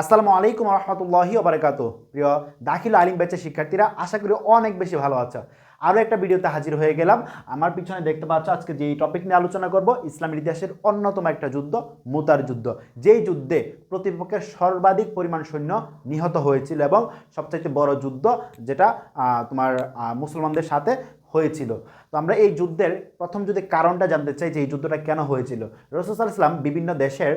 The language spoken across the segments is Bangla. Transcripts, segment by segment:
আসসালামু আলাইকুম রহমতুল্লাহি ওবরাকাত। প্রিয় দাখিল আলিম ব্যাচের শিক্ষার্থীরা, আশা করি অনেক বেশি ভালো আছো। আরও একটা ভিডিওতে হাজির হয়ে গেলাম। আমার পিছনে দেখতে পাচ্ছ, আজকে যেই টপিক নিয়ে আলোচনা করব ইসলামের ইতিহাসের অন্যতম একটা যুদ্ধ, মুতার যুদ্ধ। যেই যুদ্ধে প্রতিপক্ষের সর্বাধিক পরিমাণ সৈন্য নিহত হয়েছিল এবং সবচাইতে বড় যুদ্ধ যেটা তোমার মুসলমানদের সাথে হয়েছিল। তো আমরা এই যুদ্ধের প্রথম যদি কারণটা জানতে চাই যে এই যুদ্ধটা কেন হয়েছিল। রসুল ইসলাম বিভিন্ন দেশের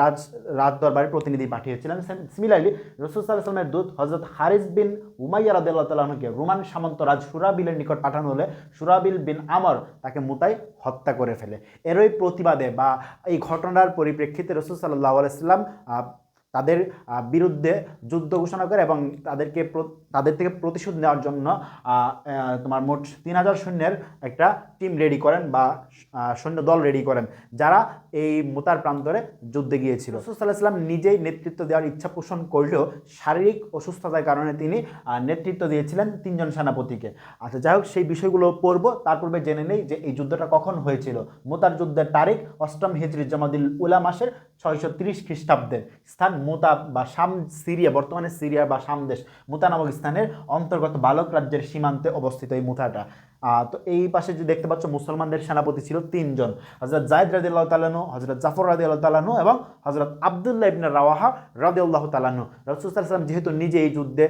রাজ রাজ দরবারে প্রতিনিধি পাঠিয়েছিলেন। সিমিলারলি রসুল ইসলামের দূত হজরত হারিস বিন উমাইয়া রাদিল্লাহ তালাহকে রোমান সামন্তরাজ সুরাবিলের নিকট পাঠানো হলে সুরাবিল বিন আমর তাকে মুতাই হত্যা করে ফেলে। এরই প্রতিবাদে বা এই ঘটনার পরিপ্রেক্ষিতে রসুল সাল্লাহ আলাইসাল্লাম তাদের বিরুদ্ধে যুদ্ধ ঘোষণা করে এবং তাদেরকে তাদের থেকে প্রতিশোধ নেওয়ার জন্য তোমার মোট তিন হাজার সৈন্যের একটা টিম রেডি করেন বা সৈন্য দল রেডি করেন, যারা এই মোতার প্রান্তরে যুদ্ধে গিয়েছিল। রসুল্লাহাম নিজেই নেতৃত্ব দেওয়ার ইচ্ছা পোষণ করলেও শারীরিক অসুস্থতার কারণে তিনি নেতৃত্ব দিয়েছিলেন তিনজন সেনাপতিকে। আচ্ছা যাই হোক, সেই বিষয়গুলো পড়ব, তার পূর্বে জেনে নেই যে এই যুদ্ধটা কখন হয়েছিল। মোতার যুদ্ধের তারিখ অষ্টম হিজরি জমাদিল উলা মাসের ছয়শো তিরিশ খ্রিস্টাব্দের স্থান মোতা বা শাম সিরিয়া বর্তমানে সিরিয়া বা শাম দেশ। মুতা নামক স্থানের অন্তর্গত বালক রাজ্যের সীমান্তে অবস্থিত এই আহ, তো এই পাশে যে দেখতে পাচ্ছ মুসলমানদের সেনাপতি ছিল তিনজন। হজরত জায়দ রাদি আল্লাহ তালানু হজরত জাফর রাদি আল্লাহ তালানু এবং হজরত আবদুল্লাহ ইবনে রাওয়াহা রাদি আল্লাহ তালানু রসুলাম যেহেতু নিজে এই যুদ্ধে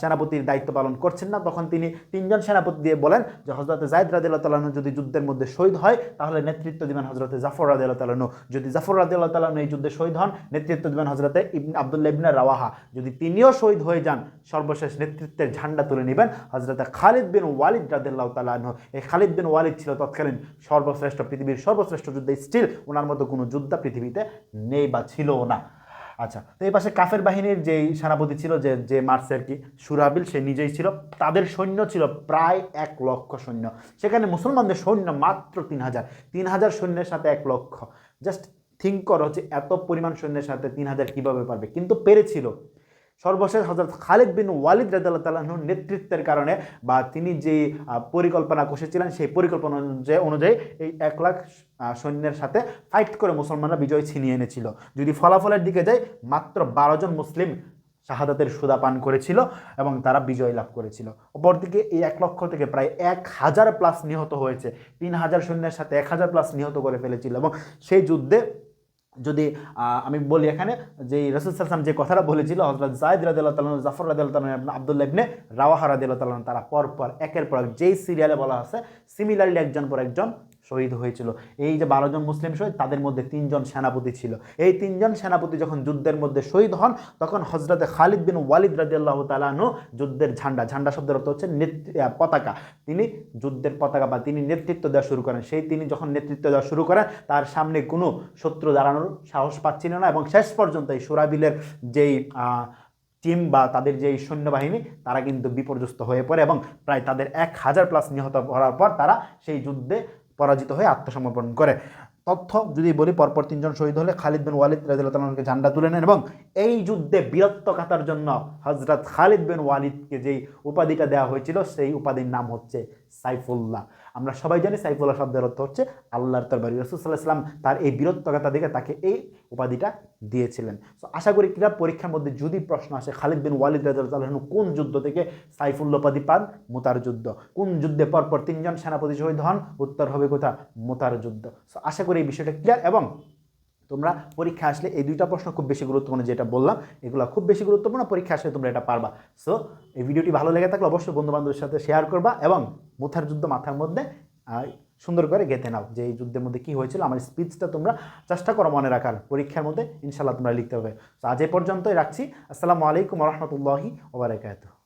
সেনাপতির দায়িত্ব পালন করছেন না তখন তিনি তিনজন সেনাপতি দিয়ে বলেন যে হজরত জায়দ রাদি আল্লাহ তালানু যদি যুদ্ধের মধ্যে শহীদ হয় তাহলে নেতৃত্ব দিবেন হজরত জাফর রাদি আল্লাহ তালানু যদি জাফর রাদি আল্লাহ তালানু এই যুদ্ধে শহীদ হন, নেতৃত্ব দিবেন হজরতে ইবন আবদুল্লাহ ইবনে রাওয়াহা। যদি তিনিও শহীদ হয়ে যান, সর্বশেষ নেতৃত্বের ঝান্ডা তুলে নেবেন হজরতে খালিদ বিন ওয়ালিদ রাদিল্লাহ তালাহ এই খালিদ বিন ওয়ালিদ ছিল তৎকালীন সর্বশ্রেষ্ঠ পৃথিবীর সর্বশ্রেষ্ঠ যুদ্ধে স্টিল ওনার মতো কোনো যোদ্ধা পৃথিবীতে নেই বা ছিলও না। আচ্ছা তো এই পাশে কাফের বাহিনীর যেই সেনাপতি ছিল, যে যে মার্সে আর কি, সুরাবিল, সে নিজেই ছিল। তাদের সৈন্য ছিল প্রায় এক লক্ষ সৈন্য। সেখানে মুসলমানদের সৈন্য মাত্র তিন হাজার। তিন হাজার সৈন্যের সাথে এক লক্ষ। জাস্ট থিঙ্ক করো যে এত পরিমাণ সৈন্যের সাথে তিন হাজার কীভাবে পারবে? কিন্তু পেরেছিল। সর্বশেষ হজরত খালিদ বিন ওয়ালিদ রাজাল্লাহ তালাহর নেতৃত্বের কারণে বা তিনি যে পরিকল্পনা কষেছিলেন সেই পরিকল্পনা অনুযায়ী অনুযায়ী এই এক লাখ সৈন্যের সাথে ফাইট করে মুসলমানরা বিজয় ছিনিয়ে এনেছিল। যদি ফলাফলের দিকে যাই, মাত্র বারো জন মুসলিম শাহাদাতের সুদা পান করেছিল এবং তারা বিজয় লাভ করেছিল। অপরদিকে এই এক লক্ষ থেকে প্রায় এক হাজার প্লাস নিহত হয়েছে। তিন হাজার সৈন্যের সাথে এক হাজার প্লাস নিহত করে ফেলেছিল এবং সেই যুদ্ধে যদি আমি বলি এখানে যে রসুল সাল্লাম যে কথাটা বলেছিল হজরত জায়দ রাদিল্লাহ তালন জাফর রাদিল্লাহ তালন আবদুল্লাহ ইবনে রাওয়াহা রাদিল্লাহ তালন তারা পর পর একের পর এক, যেই সিরিয়ালে বলা আছে সিমিলারলি একজন পর একজন শহীদ হয়েছিল। এই যে বারো জন মুসলিম শহীদ, তাদের মধ্যে তিনজন সেনাপতি ছিল। এই তিনজন সেনাপতি যখন যুদ্ধের মধ্যে শহীদ হন, তখন হজরতে খালিদ বিন ওয়ালিদ রাদিয়াল্লাহ তালানু যুদ্ধের ঝান্ডা ঝান্ডা শব্দের অর্থ হচ্ছে পতাকা। তিনি যুদ্ধের পতাকা বা তিনি নেতৃত্ব দেওয়া শুরু করেন। সেই তিনি যখন নেতৃত্ব দেওয়া শুরু করেন, তার সামনে কোনো শত্রু দাঁড়ানোর সাহস পাচ্ছিল না এবং শেষ পর্যন্ত এই সুরাবিলের যেই টিম বা তাদের যে সৈন্যবাহিনী, তারা কিন্তু বিপর্যস্ত হয়ে পড়ে এবং প্রায় তাদের এক হাজার প্লাস নিহত করার পর তারা সেই যুদ্ধে পরাজিত হয়ে আত্মসমর্পণ করে। তথ্য যদি বলি, পরপর তিনজন শহীদ হলে খালিদ বিন ওয়ালিদ রাজিউল্লাহকে ঝান্ডা তুলে নেন এবং এই যুদ্ধে বীরত্ব কাতার জন্য হজরত খালিদ বিন ওয়ালিদকে যেই উপাধিটা দেওয়া হয়েছিল, সেই উপাধির নাম হচ্ছে সাইফুল্লাহ। আমরা সবাই জানি সাইফুল্লাহ শব্দের অর্থ হচ্ছে আল্লাহর তরবারি রসুল্লাহ তার এই বীরত্বকতা দেখে তাকে এই উপাধিটা দিয়েছিলেন। তো আশা করি ক্রীড়া পরীক্ষার মধ্যে যদি প্রশ্ন আসে, খালিদ বিন ওয়ালিদ রাজু কোন যুদ্ধ থেকে সাইফুল্লাহ উপাধি পান? মোতার যুদ্ধ। কোন যুদ্ধে পরপর তিনজন সেনাপতি শহীদ হন? উত্তর হবে কোথা? মোতার যুদ্ধ। সো আশা করি এই বিষয়টা ক্লিয়ার এবং তোমরা পরীক্ষা আসলে এই দুইটা প্রশ্ন খুব বেশি গুরুত্বপূর্ণ যেটা বললাম, এগুলো খুব বেশি গুরুত্বপূর্ণ, পরীক্ষা আসলে তোমরা এটা পারবা। সো এই ভিডিওটি ভালো লেগে থাকলে অবশ্যই বন্ধু বান্ধবের সাথে শেয়ার করবা এবং মুথার যুদ্ধ মাথার মধ্যে সুন্দর করে গেঁথে নাও যে এই যুদ্ধের মধ্যে কী হয়েছিল, আমার স্পিচটা তোমরা চেষ্টা করো মনে রাখার, পরীক্ষার মধ্যে ইনশাল্লাহ তোমরা লিখতে হবে। তো আজ এই পর্যন্তই রাখছি। আসসালামু আলাইকুম রহমতুল্লাহি ওবরাকাতুহ